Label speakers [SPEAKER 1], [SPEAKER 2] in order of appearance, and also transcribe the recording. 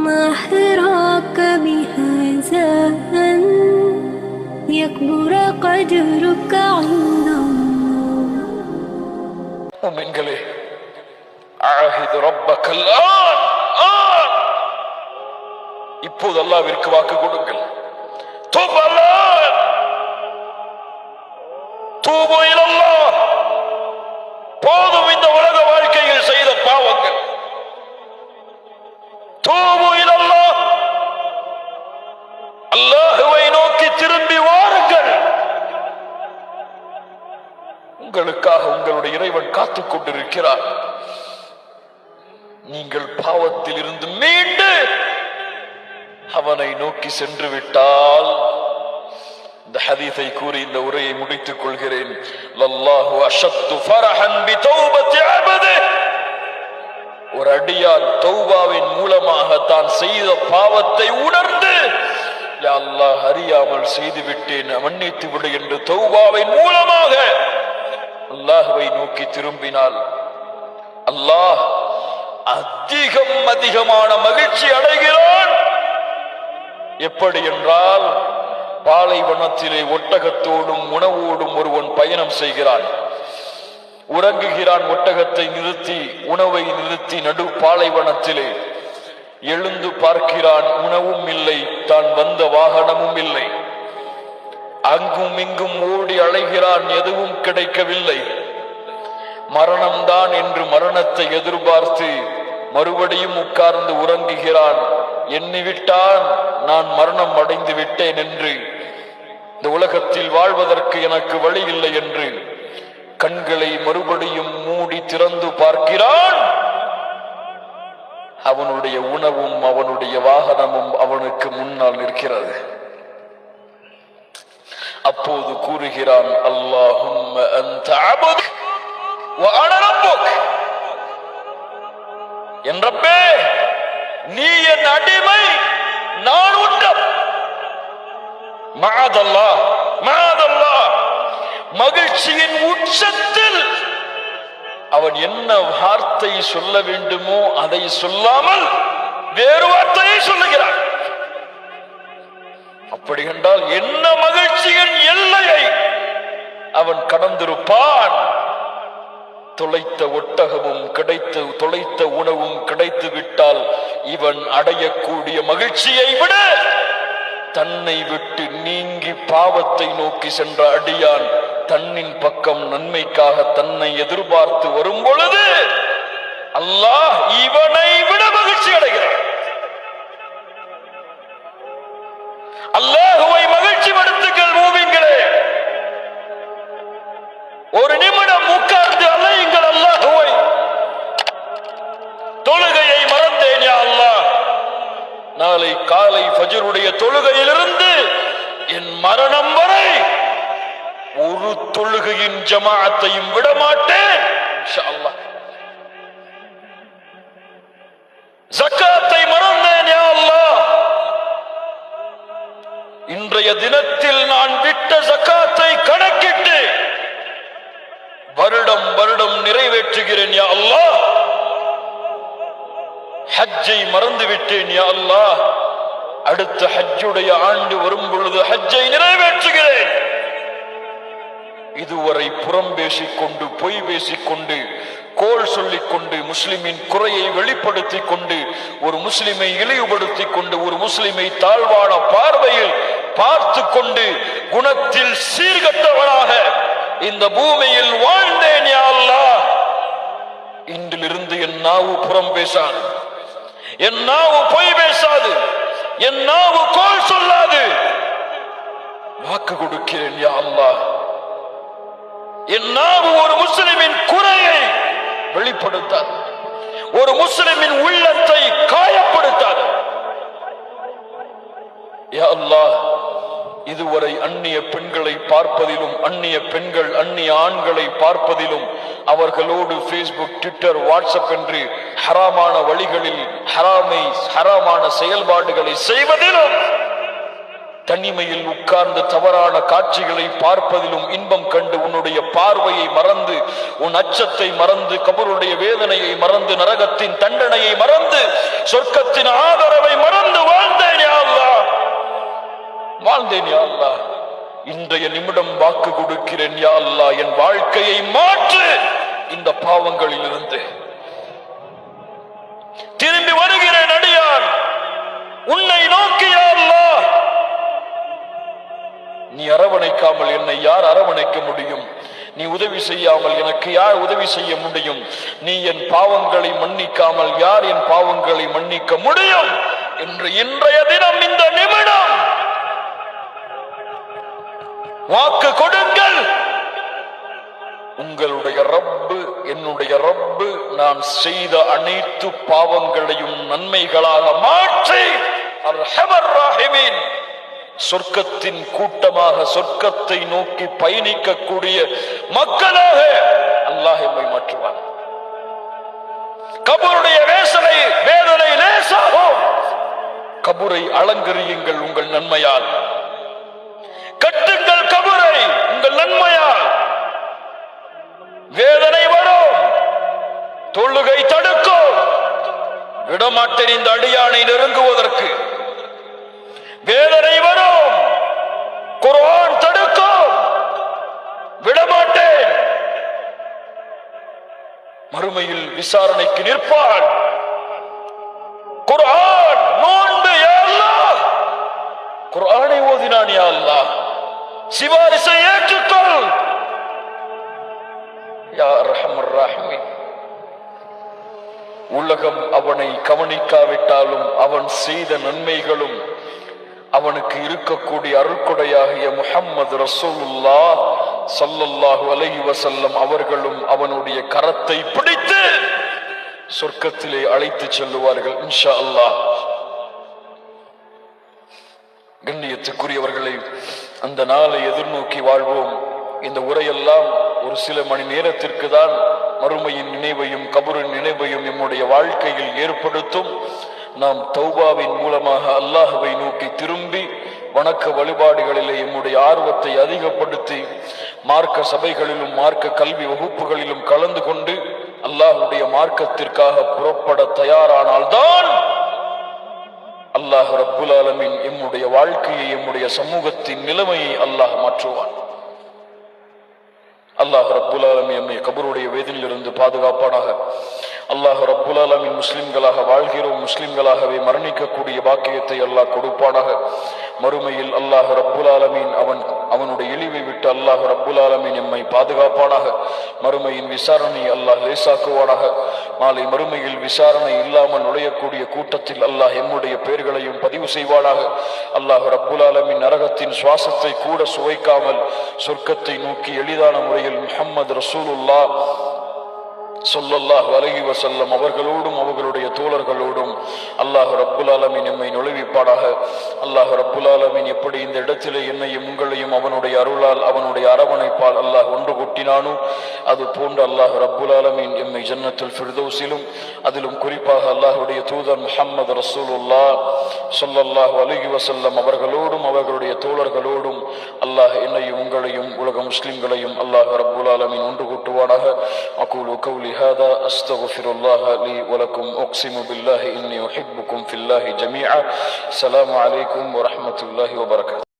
[SPEAKER 1] ما حراك بهذا أن يكبر قدرك عند الله
[SPEAKER 2] முமின்களே அழகிது ரப்பக்கல் on on இப்போது அல்லாவிற்கு வாக்கு கொடுங்கள் தூபு அல்லாஹ் தூபு இலல்லாஹ் போதும் இந்த உலக அல்லாஹுவை நோக்கி திரும்பி வாருங்கள். உங்களுக்காக உங்களுடைய இறைவன் காத்துக் கொண்டிருக்கிறார். நீங்கள் பாவத்தில் இருந்து மீண்டு அவனை நோக்கி சென்று விட்டால் இந்த ஹதீஸை கூறி இந்த உரையை முடித்துக் கொள்கிறேன். லல்லாஹு அஷத்து ஃபரஹன் பி தௌபத்தி ஒரு அடியார் தௌபாவின் மூலமாக தான் செய்த பாவத்தை உணர்ந்து அல்லாஹ் அறியாமல் செய்து விட்டேன் மன்னித்து விடு என்று தௌபாவின் மூலமாக அல்லாஹுவை நோக்கி திரும்பினால் அல்லாஹ் அதிகம் அதிகமான மகிழ்ச்சி அடைகிறான். எப்படி என்றால் பாலைவனத்திலே ஒட்டகத்தோடும் உணவோடும் ஒருவன் பயணம் செய்கிறான். உறங்குகிறான் ஒட்டகத்தை நிறுத்தி உணவை நிறுத்தி நடு பாலைவனத்திலே எழுந்து பார்க்கிறான் உணவும் இல்லை தான் வந்த வாகனமும் இல்லை. அங்கும் இங்கும் ஓடி அலைகிறான் எதுவும் கிடைக்கவில்லை. மரணம்தான் என்று மரணத்தை எதிர்பார்த்து மறுபடியும் உட்கார்ந்து உறங்குகிறான். எண்ணிவிட்டான் நான் மரணம் அடைந்து விட்டேன் என்று. இந்த உலகத்தில் வாழ்வதற்கு எனக்கு வழி இல்லை என்று. கண்களை மறுபடியும் மூடி திறந்து பார்க்கிறான். அவனுடைய உணவும் அவனுடைய வாகனமும் அவனுக்கு முன்னால் நிற்கிறது. அப்போது கூறுகிறான் அல்லாஹும் என்றப்பே நீ என் அடிமை நான் உண்டம் மாதல்லா மாதல்லா மகிழ்ச்சியின் உச்சத்தில் அவன் என்ன வார்த்தை சொல்ல வேண்டுமோ அதை சொல்லாமல் வேறு வார்த்தையை சொல்லுகிறான். அப்படி என்றால் என்ன மகிழ்ச்சியின் எல்லையை அவன் கடந்திருப்பான். தொலைத்த ஒட்டகமும் கிடைத்து தொலைத்த உணவும் கிடைத்து விட்டால் இவன் அடையக்கூடிய மகிழ்ச்சியை விட தன்னை விட்டு நீங்கி பாவத்தை நோக்கி சென்ற அடியான் தன்னின் பக்கம் நன்மைக்காக தன்னை எதிர்பார்த்து வரும் பொழுது அல்லாஹ் இவனை விட மகிழ்ச்சி அடைகிறான். அல்லாஹுவை மகிழ்ச்சி படுத்துங்கள் மூவிங்களே ஒரு நிமிடம் உட்கார்ந்து அலையுங்கள் அல்லாஹுவை. தொழுகையை மறந்தேன் யா அல்லாஹ். நாளை காலை ஃபஜருடைய தொழுகையிலிருந்து ஒரு தொழுகையின் ஜமாஅத்தையும் விட மாட்டேன் ஜக்காத்தை மறந்தேன் இன்றைய தினத்தில் நான் விட்ட ஜக்காத்தை கணக்கிட்டு வருடம் வருடம் நிறைவேற்றுகிறேன் யா அல்லாஹ். ஹஜ்ஜை மறந்து விட்டேன் யா அல்லாஹ். அடுத்த ஹஜ்ஜுடைய ஆண்டு வரும் பொழுது ஹஜ்ஜை நிறைவேற்றுகிறேன். இதுவரை புறம் பேசிக்கொண்டு பொய் பேசிக்கொண்டு கோல் சொல்லிக் கொண்டு முஸ்லிமின் குறையை வெளிப்படுத்திக் கொண்டு ஒரு முஸ்லிமை இழிவுபடுத்திக் கொண்டு ஒரு முஸ்லிமை தாழ்வான பார்வையில் பார்த்து கொண்டு குணத்தில் சீர்கட்டவனாக இந்த பூமியில் வாழ்ந்தேன் யா இன்றிலிருந்து என் நாவு புறம் பேசாது. என் நாவு பொய் பேசாது. என் நாவு கோல் சொல்லாது. வாக்கு கொடுக்கிறேன் யா அல்லாஹ். என் ஒரு முஸ்லிமின் குறையை வெளிப்படுத்தாது. ஒரு முஸ்லிமின் உள்ளத்தை காயப்படுத்தாது. அல்லாஹ் இதுவரை அந்நிய பெண்களை பார்ப்பதிலும் அந்நிய பெண்கள் அந்நிய ஆண்களை பார்ப்பதிலும் அவர்களோடு ஃபேஸ்புக் ட்விட்டர் வாட்ஸ்அப் என்று ஹராமான வழிகளில் ஹராமை ஹராமான செயல்பாடுகளை செய்வதிலும் தனிமையில் உட்கார்ந்து தவறான காட்சிகளை பார்ப்பதிலும் இன்பம் கண்டு உன்னுடைய பார்வையை மறந்து உன் அச்சத்தை மறந்து கபருடைய வேதனையை மறந்து நரகத்தின் தண்டனையை மறந்து சொர்க்கத்தின் ஆதரவை மறந்து வாழ்ந்தேன் யாழ்லா வாழ்ந்தேன் யாழ்லா இன்றைய நிமிடம் வாக்கு கொடுக்கிறேன் யாழ்லா என் வாழ்க்கையை மாற்று. இந்த பாவங்களில் இருந்து திரும்பி வருகிறேன். அரவணைக்காமல் என்னை யார் அரவணைக்க முடியும்? நீ உதவி செய்யாமல் எனக்கு யார் உதவி செய்ய முடியும்? நீ என் பாவங்களை மன்னிக்காமல் யார் என் பாவங்களை மன்னிக்க முடியும்? என்று இன்றைய தினம் இந்த நிமிடம். வாக்கு கொடுங்கள். உங்களுடைய ரப்பு என்னுடைய ரப்பு நான் செய்த அனைத்து பாவங்களையும் நன்மைகளாக மாற்றி அர்ஹமர் ராஹிமீன். சொர்க்கத்தின் கூட்டமாக சொர்க்கத்தை நோக்கி பயணிக்கக்கூடிய மக்களாக அல்லாஹ் எம்மை மாற்றுவான். கபருடைய வேசனை வேதனை லேசாகும். கபுரை அலங்கரியுங்கள் உங்கள் நன்மையால். கட்டுங்கள் கபுரை உங்கள் நன்மையால். வேதனை வரும். தொழுகை தடுக்கும். விடமாட்டேன் இந்த அடியானை நெருங்குவதற்கு. வேதனை வரும் குர்ஆன் தடுக்கும் விடமாட்டேன் மறுமையில் விசாரணைக்கு நிற்பாள். குர்ஆன் நோன்பு யா அல்லாஹ். ஓதினான் யா ஏற்றுக்கொள். உலகம் அவனை கவனிக்காவிட்டாலும் அவன் செய்த நன்மைகளும் அவனுக்கு இருக்கக்கூடிய அருக்குடையாகிய முஹம்மது ரசூலுல்லா சல்லல்லாஹு அலை வசல்லம் அவர்களும் அவனுடைய கரத்தை பிடித்து சொர்க்கத்திலே அழைத்து செல்லுவார்கள் இன்ஷா அல்லாஹ் கண்ணியத்துக்குரியவர்களை அந்த நாளை எதிர்நோக்கி வாழ்வோம். இந்த உரையெல்லாம் ஒரு சில மணி நேரத்திற்கு தான் மறுமையின் நினைவையும் கபரின் நினைவையும் நம்முடைய வாழ்க்கையில் ஏற்படுத்தும். நாம் தௌபாவின் மூலமாக அல்லாஹுவை நோக்கி திரும்பி வணக்க வழிபாடுகளிலே எம்முடைய ஆர்வத்தை அதிகப்படுத்தி மார்க்க சபைகளிலும் மார்க்க கல்வி வகுப்புகளிலும் கலந்து கொண்டு அல்லாஹுடைய மார்க்கத்திற்காக புறப்பட தயாரானால்தான் அல்லாஹ் ரப்புல் ஆலமின் எம்முடைய வாழ்க்கையை எம்முடைய சமூகத்தின் நிலைமையை அல்லாஹ் மாற்றுவான். அல்லாஹ் ரப்புல் ஆலமி எம்மை கபருடைய வேதனையிலிருந்து பாதுகாப்பானாக. அல்லாஹ் ரப்புல் முஸ்லிம்களாக வாழ்கிறோம் முஸ்லிம்களாகவே மரணிக்கக்கூடிய பாக்கியத்தை அல்லாஹ் கொடுப்பானாக. மறுமையில் அல்லாஹ் ரப்புல் அவன் அவனுடைய இழிவை விட்டு அல்லாஹ் ரப்புல் ஆலமீன் எம்மை பாதுகாப்பானாக. மறுமையின் விசாரணை அல்லாஹ் லேசாக்குவானாக. நாளை மறுமையில் விசாரணை இல்லாமல் நுழையக்கூடிய கூட்டத்தில் அல்லாஹ் எம்முடைய பெயர்களையும் பதிவு செய்வானாக. அல்லாஹ் ரப்புல் ஆலமீன் நரகத்தின் சுவாசத்தை கூட சுவைக்காமல் சொர்க்கத்தை நோக்கி எளிதான முறையில் முஹம்மது ரசூலுல்லா சொல்லல்லாஹ் வலகி வசல்லம் அவர்களோடும் அவர்களுடைய தோழர்களோடும் அல்லாஹ் ரப்புல் எம்மை நுழைவிப்பாடாக அல்லாஹ் ரப்புல் எப்படி இந்த இடத்திலே என்னையும் உங்களையும் அவனுடைய அருளால் அவனுடைய அரவணைப்பால் அல்லாஹ் ஒன்று கூட்டினானோ அது போன்று அல்லாஹ் ரப்புல் எம்மை ஜன்னத்துல் ஃபிர்தோசிலும் அதிலும் குறிப்பாக அல்லாஹுடைய தூதர் முஹம்மது ரசூலுல்லா சொல்லல்லாஹ் வலகி வசல்லம் அவர்களோடும் அவர்களுடைய தோழர்கள் الله إن يمغليم ولغ مسلم غليم الله رب العالمين ونرغوت وراها أقول قولي هذا أستغفر الله لي ولكم أقسم بالله إني أحبكم في الله جميعا السلام عليكم ورحمة الله وبركاته